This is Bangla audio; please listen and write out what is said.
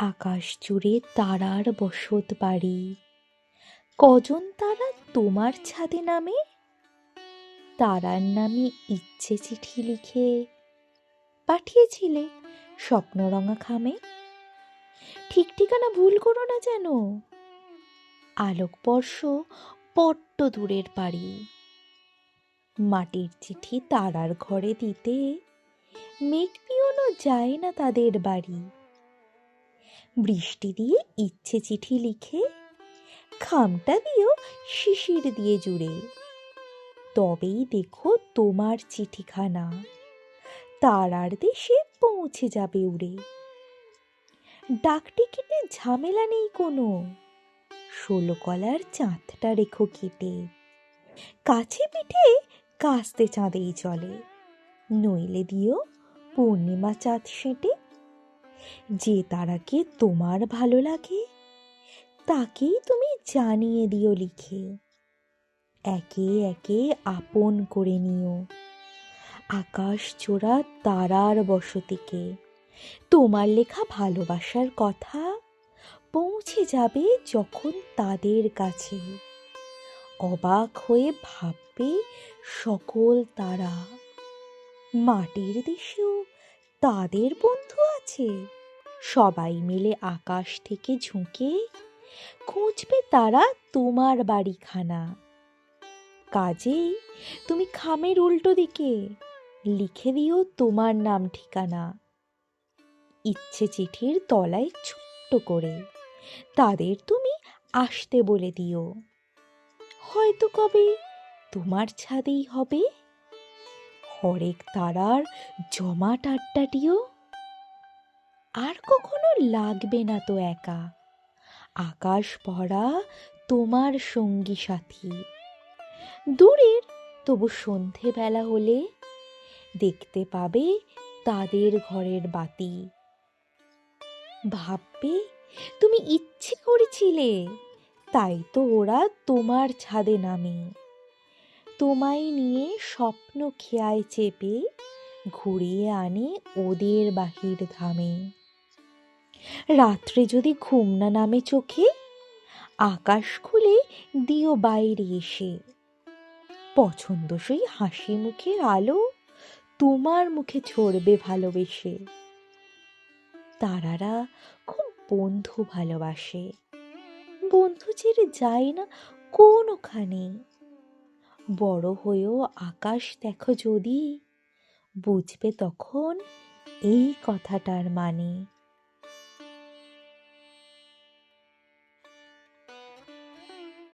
আকাশ জুড়ে তারার বসত বাড়ি। কজন তারা তোমার ছাদে নামে? তারার নামে ইচ্ছে চিঠি লিখে। পাঠিয়েছিলে স্বপ্নরঙা খামে? ঠিক ঠিকানা ভুল করো না যেন। আলোকবর্ষ বড্ড দূরের বাড়ি। মাটির চিঠি তারার ঘরে দিতে। মেঘ পিওনো যায় না তাদের বাড়ি। বৃষ্টি দিয়ে ইচ্ছে চিঠি লিখে, খামটা দিও শিশির দিয়ে জুড়ে। তবেই দেখো তোমার চিঠিখানা তারার দেশে পৌঁছে যাবে উড়ে। ডাক টিকিটে ঝামেলা নেই কোনো, ষোলো কলার চাঁদটা রেখো কেটে। কাছে পিঠে কাস্তে চাঁদেই চলে, নইলে দিও পূর্ণিমা চাঁদ সেঁটে যে তারাকে তোমার ভালো লাগে? তাকেই তুমি জানিয়ে দিও লিখে। একে একে আপন করে নিও। আকাশ চোরা তারার বসতিকে। তোমার লেখা ভালোবাসার কথা পৌঁছে যাবে যখন তাদের কাছে। অবাক হয়ে ভাববে সকল তারা। মাটির দেশেও তাদের বন্ধু আছে? সবাই মিলে আকাশ থেকে ঝুঁকে খুঁজবে তারা তোমার বাড়িখানা। কাজেই তুমি খামের উল্টো দিকে লিখে দিও তোমার নাম ঠিকানা। ইচ্ছে চিঠির তলায় ছোট্ট করে তাদের তুমি আসতে বলে দিও। হয়তো কবে তোমার ছাদেই হবে। হরেক তারার জমাট আড্ডাটিও আর কখনো লাগবে না তো একা। আকাশ ভরা তোমার সঙ্গী সাথী। দূরের তবু সন্ধেবেলা হলে দেখতে পাবে তাদের ঘরের বাতি। ভাববে, তুমি ইচ্ছে করেছিলে, তাই তো ওরা তোমার ছাদে নামে। তোমায় নিয়ে স্বপ্ন খেয়ায় চেপে ঘুরিয়ে আনে ওদের বাহির ধামে। রাত্রে যদি ঘুম না নামে চোখে, আকাশ খুলে দিও বাইরে এসে। পছন্দসই হাসি মুখে আলো তোমার মুখে ছড়বে ভালোবেসে। তারারা খুব বন্ধু ভালোবাসে। বন্ধু ছেড়ে যায় না কোনোখানে। বড় হয়েও আকাশ দেখো যদি, বুঝবে তখন এই কথাটার মানে।